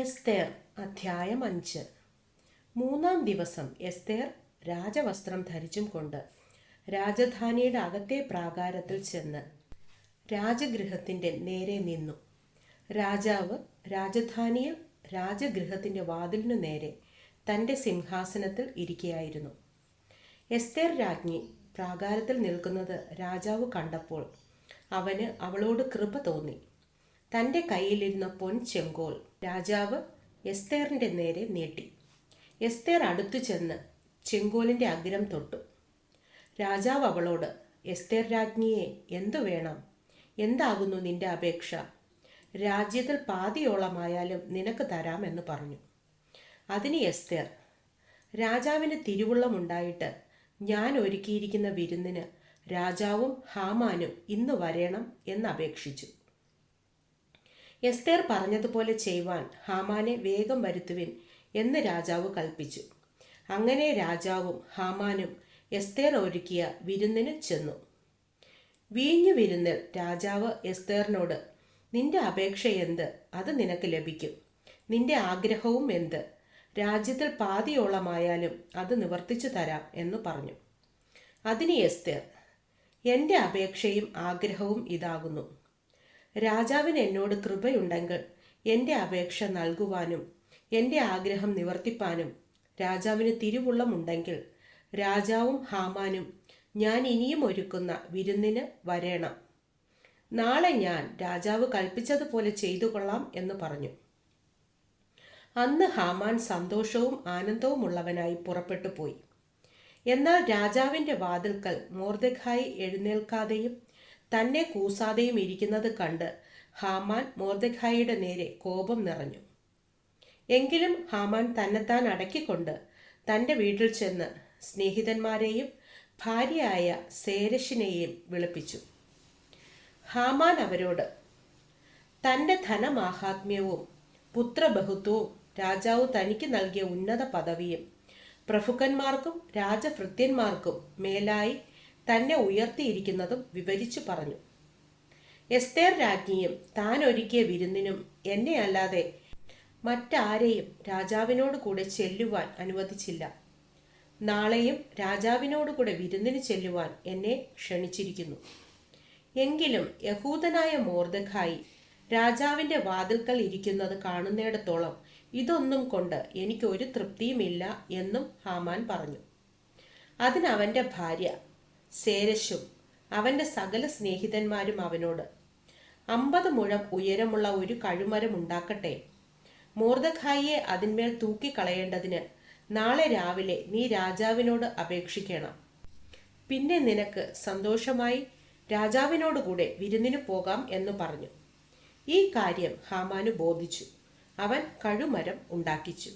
എസ്തേർ അധ്യായം അഞ്ച്. മൂന്നാം ദിവസം എസ്തേർ രാജവസ്ത്രം ധരിച്ചും കൊണ്ട് രാജധാനിയുടെ അകത്തെ പ്രാകാരത്തിൽ ചെന്ന് രാജഗൃഹത്തിന്റെ നേരെ നിന്നു. രാജാവ് രാജധാനിയിൽ രാജഗൃഹത്തിന്റെ വാതിലിനു നേരെ തന്റെ സിംഹാസനത്തിൽ ഇരിക്കുകയായിരുന്നു എസ്തേർ രാജ്ഞി പ്രാകാരത്തിൽ നിൽക്കുന്നത് രാജാവ് കണ്ടപ്പോൾ അവന് അവളോട് കൃപ തോന്നി. തന്റെ കയ്യിലിരുന്ന പൊൻ ചെങ്കോൾ രാജാവ് എസ്തേറിന്റെ നേരെ നീട്ടി. എസ്തേർ അടുത്തു ചെന്ന് ചെങ്കോലിന്റെ അഗ്രം തൊട്ടു. രാജാവ് അവളോട് എസ്തേർ രാജ്ഞിയെ എന്തു വേണം? എന്താകുന്നു നിന്റെ അപേക്ഷ? രാജ്യത്തിൽ പാതിയോളമായാലും നിനക്ക് തരാമെന്ന് പറഞ്ഞു. അതിന് എസ്തേർ രാജാവിന് തിരുവുള്ളമുണ്ടായിട്ട് ഞാൻ ഒരുക്കിയിരിക്കുന്ന വിരുന്നിന് രാജാവും ഹാമാനും ഇന്ന് വരേണം എന്നപേക്ഷിച്ചു എസ്തേർ പറഞ്ഞതുപോലെ ചെയ്യുവാൻ ഹാമാനെ വേഗം വരുത്തുവിൻ എന്ന് രാജാവ് കൽപ്പിച്ചു. അങ്ങനെ രാജാവും ഹാമാനും എസ്തേർ ഒരുക്കിയ വിരുന്നിന് ചെന്നു. വീഞ്ഞു വിരുന്നിൽ രാജാവ് എസ്തേറിനോട് നിന്റെ അപേക്ഷ എന്ത്? അത് നിനക്ക് ലഭിക്കും. നിന്റെ ആഗ്രഹവും എന്ത്? രാജ്യത്തിൽ പാതിയോളമായാലും അത് നിവർത്തിച്ചു തരാം എന്ന് പറഞ്ഞു. അതിന് എസ്തേർ എന്റെ അപേക്ഷയും ആഗ്രഹവും ഇതാകുന്നു. രാജാവിന് എന്നോട് കൃപയുണ്ടെങ്കിൽ എന്റെ അപേക്ഷ നൽകുവാനും എന്റെ ആഗ്രഹം നിവർത്തിപ്പാനും രാജാവിന് തിരുവുള്ളമുണ്ടെങ്കിൽ രാജാവും ഹാമാനും ഞാൻ ഇനിയും ഒരുക്കുന്ന വിരുന്നിന് വരേണം. നാളെ ഞാൻ രാജാവ് കൽപ്പിച്ചതുപോലെ ചെയ്തു കൊള്ളാം എന്ന് പറഞ്ഞു. അന്ന് ഹാമാൻ സന്തോഷവും ആനന്ദവുമുള്ളവനായി പുറപ്പെട്ടു പോയി. എന്നാൽ രാജാവിന്റെ വാതിൽക്കൽ മോർദഖായി എഴുന്നേൽക്കാതെയും തന്നെ കൂസാതെയും ഇരിക്കുന്നത് കണ്ട് ഹാമാൻ മോർദഖായിയുടെ നേരെ കോപം നിറഞ്ഞു. എങ്കിലും ഹാമാൻ തന്നെത്താൻ അടക്കിക്കൊണ്ട് തന്റെ വീട്ടിൽ ചെന്ന് സ്നേഹിതന്മാരെയും ഭാര്യയായ സേരശിനെയും വിളിപ്പിച്ചു. ഹാമാൻ അവരോട് തന്റെ ധനമാഹാത്മ്യവും പുത്രബഹുത്വവും രാജാവ് തനിക്ക് നൽകിയ ഉന്നത പദവിയും പ്രഭുക്കന്മാർക്കും രാജഭൃത്യന്മാർക്കും മേലായി തന്നെ ഉയർത്തിയിരിക്കുന്നതും വിവരിച്ചു പറഞ്ഞു. എസ്തേർ രാജ്ഞിയും താൻ ഒരുക്കിയ വിരുന്നിനും എന്നെ അല്ലാതെ മറ്റാരെയും രാജാവിനോട് കൂടെ ചെല്ലുവാൻ അനുവദിച്ചില്ല. നാളെയും രാജാവിനോട് കൂടെ വിരുന്നിന് ചെല്ലുവാൻ എന്നെ ക്ഷണിച്ചിരിക്കുന്നു. എങ്കിലും യഹൂദനായ മോർദഖായി രാജാവിന്റെ വാതിൽക്കൽ ഇരിക്കുന്നത് കാണുന്നിടത്തോളം ഇതൊന്നും കൊണ്ട് എനിക്ക് ഒരു തൃപ്തിയുമില്ല എന്നും ഹാമാൻ പറഞ്ഞു. അതിനവന്റെ ഭാര്യ സേരശും അവന്റെ സകല സ്നേഹിതന്മാരും അവനോട് അമ്പത് മുഴം ഉയരമുള്ള ഒരു കഴുമരം ഉണ്ടാക്കട്ടെ. മോർദഖായിയെ അതിന്മേൽ തൂക്കിക്കളയേണ്ടതിന് നാളെ രാവിലെ നീ രാജാവിനോട് അപേക്ഷിക്കണം. പിന്നെ നിനക്ക് സന്തോഷമായി രാജാവിനോടുകൂടെ വിരുന്നിന് പോകാം എന്ന് പറഞ്ഞു. ഈ കാര്യം ഹാമാനു ബോധിച്ചു. അവൻ കഴുമരം ഉണ്ടാക്കിച്ചു.